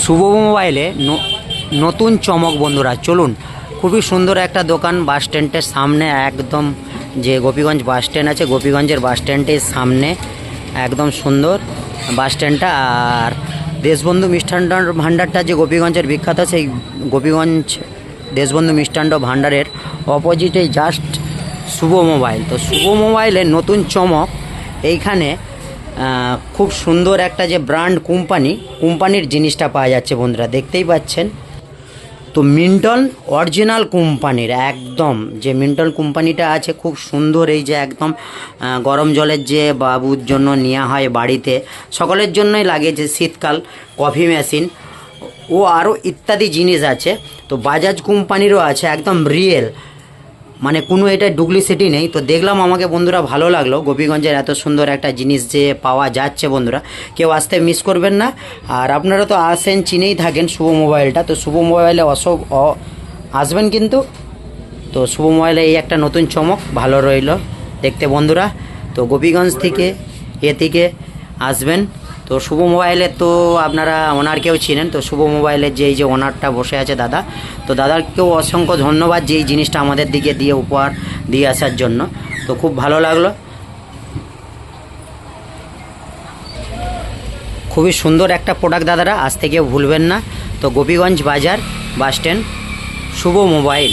শুভ মোবাইলে নতুন চমক বন্ধুরা, চলুন। খুবই সুন্দর একটা দোকান বাস স্ট্যান্ডের সামনে, একদম যে গোপীগঞ্জ বাস স্ট্যান্ড আছে, গোপীগঞ্জের বাস স্ট্যান্ডের সামনে, একদম সুন্দর বাস স্ট্যান্ডটা। আর দেশবন্ধু মিষ্টান্ন ভাণ্ডারটা যে গোপীগঞ্জের বিখ্যাত, সেই গোপীগঞ্জ দেশবন্ধু মিষ্টান্ন ভাণ্ডারের অপোজিটেই জাস্ট শুভ মোবাইল। তো শুভ মোবাইলের নতুন চমক, এইখানে খুব সুন্দর একটা যে ব্র্যান্ড কোম্পানি কোম্পানির জিনিসটা পাওয়া যাচ্ছে বন্ধুরা, দেখতেই পাচ্ছেন। তো মিন্টন অরিজিনাল কোম্পানির একদম, যে মিন্টন কোম্পানিটা আছে, খুব সুন্দর এই যে একদম গরম জলের যে বাবুর জন্য নেওয়া হয় বাড়িতে, সকলের জন্যই লাগে যে শীতকাল কফি মেশিন ও আরও ইত্যাদি জিনিস আছে। তো বাজাজ কোম্পানিরও আছে, একদম রিয়েল মানে কোনো এটা ডুপ্লিসিটি নেই। তো দেখলাম আমাকে বন্ধুরা ভালো লাগল। গোপীগঞ্জের এত সুন্দর একটা জিনিস যে পাওয়া যাচ্ছে বন্ধুরা। কেউ আসতে মিস করবেন না। আর আপনারা তো আসেন, চিনেই থাকেন শুভ মোবাইলটা। তো শুভ মোবাইলে অসব আসবেন কিন্তু। তো শুভ মোবাইলে এই একটা নতুন চমক, ভালো রইল দেখতে বন্ধুরা। তো গোপীগঞ্জ থেকে এ থেকে আসবেন। তো শুভ মোবাইলে তো আপনারা ওনারকেও চিনেন, তো শুভ মোবাইলের যে এই যে ওনারটা বসে আছে দাদা, তো দাদাকেও অসংখ্য ধন্যবাদ যে এই জিনিসটা আমাদের দিকে দিয়ে উপহার দিয়ে আসার জন্য, তো খুব ভালো লাগল। খুবই সুন্দর একটা প্রোডাক্ট দাদারা, আজ থেকে ভুলবেন না। তো গোপীগঞ্জ বাজার বাস স্ট্যান্ড, শুভ মোবাইল।